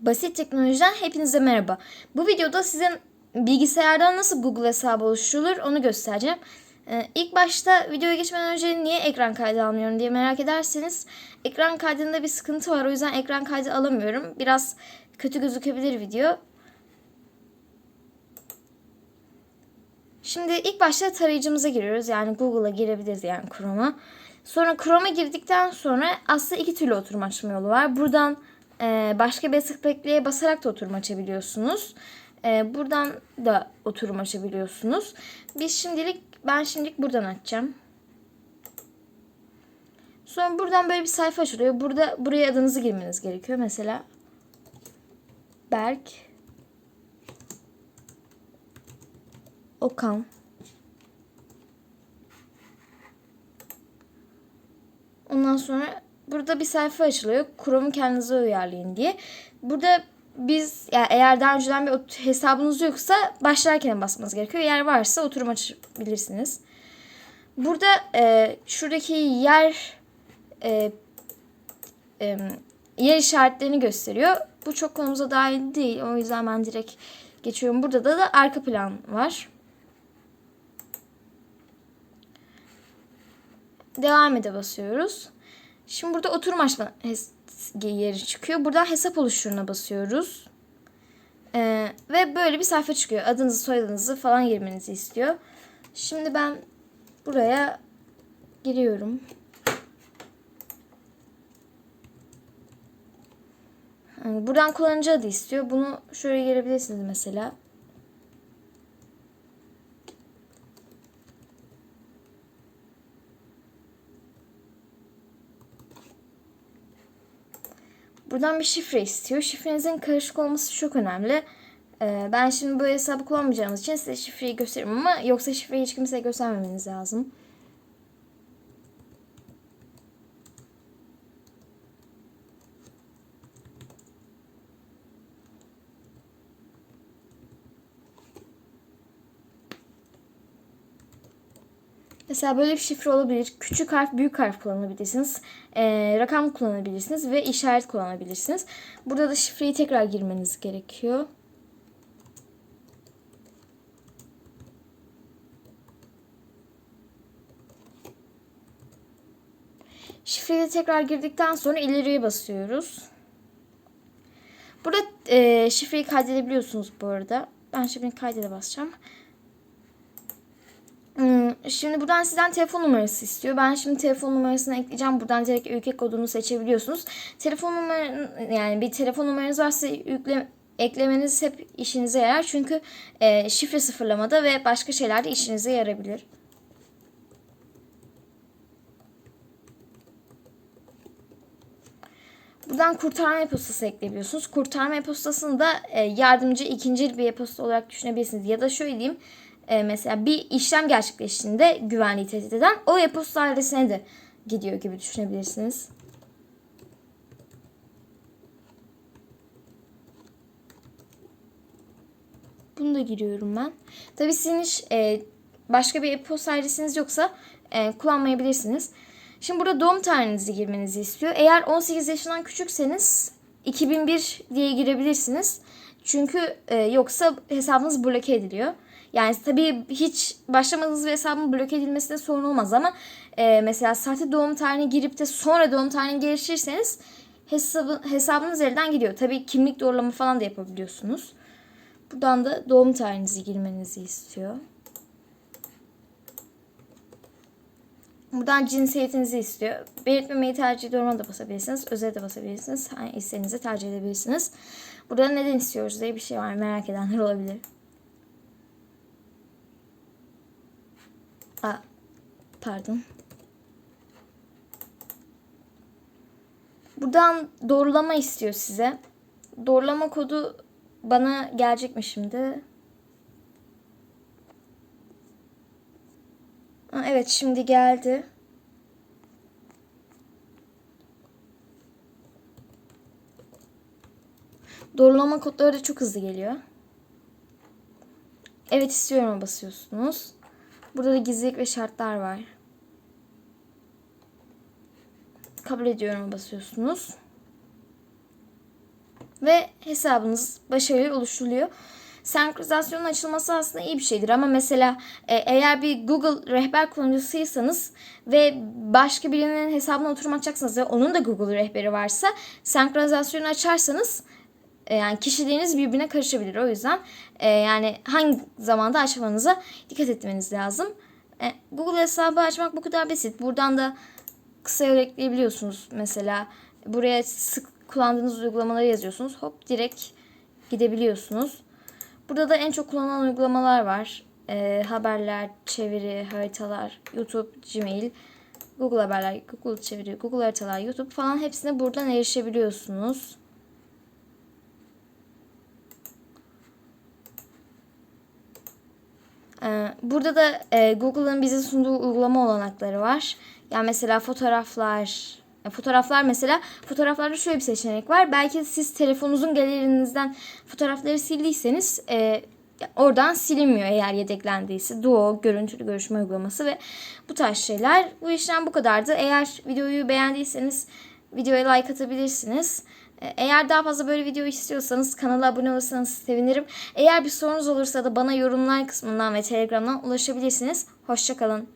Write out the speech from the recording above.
Basit teknolojiden hepinize merhaba. Bu videoda sizin bilgisayardan nasıl Google hesabı oluşturulur onu göstereceğim. Ee, ilk başta videoya geçmeden önce niye ekran kaydı almıyorum diye merak ederseniz ekran kaydında bir sıkıntı var. O yüzden ekran kaydı alamıyorum. Biraz kötü gözükebilir video. Şimdi ilk başta tarayıcımıza giriyoruz. Yani Google'a girebiliriz yani Chrome'a. Sonra Chrome'a girdikten sonra aslında iki türlü oturum açma yolu var. Buradan e, başka bir tıklakleye basarak da oturum açabiliyorsunuz. E, buradan da oturum açabiliyorsunuz. Biz şimdilik ben şimdilik buradan açacağım. Sonra buradan böyle bir sayfa açılıyor. Burada buraya adınızı girmeniz gerekiyor. Mesela Berk Okan Ondan sonra burada bir sayfa açılıyor. Chrome'u kendinize uyarlayın diye. Burada biz yani eğer daha önceden bir hesabınız yoksa başlarken basmanız gerekiyor. Eğer varsa oturum açabilirsiniz. Burada e, şuradaki yer e, e, yer işaretlerini gösteriyor. Bu çok konumuza dahil değil. O yüzden ben direkt geçiyorum. Burada da, da arka plan var. Devam ede basıyoruz. Şimdi burada oturum açma yeri çıkıyor. Buradan hesap oluşturuna basıyoruz. Ee, ve böyle bir sayfa çıkıyor. Adınızı, soyadınızı falan girmenizi istiyor. Şimdi ben buraya giriyorum. Yani buradan kullanıcı adı istiyor. Bunu şöyle girebilirsiniz mesela. Buradan bir şifre istiyor. Şifrenizin karışık olması çok önemli. Ee, ben şimdi bu hesabı kullanmayacağımız için size şifreyi gösteririm ama yoksa şifreyi hiç kimseye göstermemeniz lazım. Mesela böyle bir şifre olabilir. Küçük harf, büyük harf kullanabilirsiniz. Ee, rakam kullanabilirsiniz ve işaret kullanabilirsiniz. Burada da şifreyi tekrar girmeniz gerekiyor. Şifreyi tekrar girdikten sonra ileriye basıyoruz. Burada e, şifreyi kaydedebiliyorsunuz bu arada. Ben şifreyi kaydede basacağım. Şimdi buradan sizden telefon numarası istiyor. Ben şimdi telefon numarasını ekleyeceğim. Buradan direkt ülke kodunu seçebiliyorsunuz. Telefon numaranız yani bir telefon numaranız varsa yükle, eklemeniz hep işinize yarar. Çünkü e, şifre sıfırlamada ve başka şeylerde işinize yarabilir. Buradan kurtarma e-postası ekleyebiliyorsunuz. Kurtarma e-postasını da e, yardımcı ikinci bir e-posta olarak düşünebilirsiniz. Ya da şöyle diyeyim. E, mesela bir işlem gerçekleştiğinde güvenliği tehdit eden o e-posta adresine de gidiyor gibi düşünebilirsiniz. Bunu da giriyorum ben. Tabii sizin hiç e, başka bir e-posta adresiniz yoksa e, kullanmayabilirsiniz. Şimdi burada doğum tarihinizi girmenizi istiyor. Eğer 18 yaşından küçükseniz 2001 diye girebilirsiniz. Çünkü e, yoksa hesabınız bloke ediliyor. Yani tabii hiç başlamadığınız bir hesabın bloke edilmesine sorun olmaz ama e, mesela sahte doğum tarihini girip de sonra doğum tarihini geliştirirseniz hesabı, hesabınız elden gidiyor. Tabii kimlik doğrulama falan da yapabiliyorsunuz. Buradan da doğum tarihinizi girmenizi istiyor. Buradan cinsiyetinizi istiyor. Belirtmemeyi tercih ediyorum da basabilirsiniz. Özel de basabilirsiniz. Hani istediğinizi tercih edebilirsiniz. Burada neden istiyoruz diye bir şey var. Merak edenler olabilir. Pardon. Buradan doğrulama istiyor size. Doğrulama kodu bana gelecek mi şimdi? Ha, Evet şimdi geldi. Doğrulama kodları da çok hızlı geliyor. Evet istiyorum basıyorsunuz. Burada da gizlilik ve şartlar var. Kabul ediyorum basıyorsunuz. ve hesabınız başarılı oluşturuluyor. Senkronizasyonun açılması aslında iyi bir şeydir ama mesela e, eğer bir Google rehber kullanıcısıysanız ve başka birinin hesabına oturum açacaksınız ve onun da Google rehberi varsa senkronizasyonu açarsanız e, yani kişileriniz birbirine karışabilir. O yüzden e, yani hangi zamanda açmanıza dikkat etmeniz lazım. E, Google hesabı açmak bu kadar basit. Buradan da kısa ekleyebiliyorsunuz. Mesela buraya sık kullandığınız uygulamaları yazıyorsunuz. Hop direkt gidebiliyorsunuz. Burada da en çok kullanılan uygulamalar var. E, haberler, çeviri, haritalar, YouTube, Gmail, Google Haberler, Google Çeviri, Google Haritalar, YouTube falan hepsine buradan erişebiliyorsunuz. Burada da e, Google'ın bize sunduğu uygulama olanakları var. Yani mesela fotoğraflar, e, fotoğraflar mesela fotoğraflarda şöyle bir seçenek var. Belki siz telefonunuzun galerinizden fotoğrafları sildiyseniz e, oradan silinmiyor eğer yedeklendiyse. Duo, görüntülü görüşme uygulaması ve bu tarz şeyler. Bu işlem bu kadardı. Eğer videoyu beğendiyseniz videoya like atabilirsiniz. E, Eğer daha fazla böyle video istiyorsanız kanala abone olursanız sevinirim. Eğer bir sorunuz olursa da bana yorumlar kısmından ve telegramdan ulaşabilirsiniz. Hoşçakalın.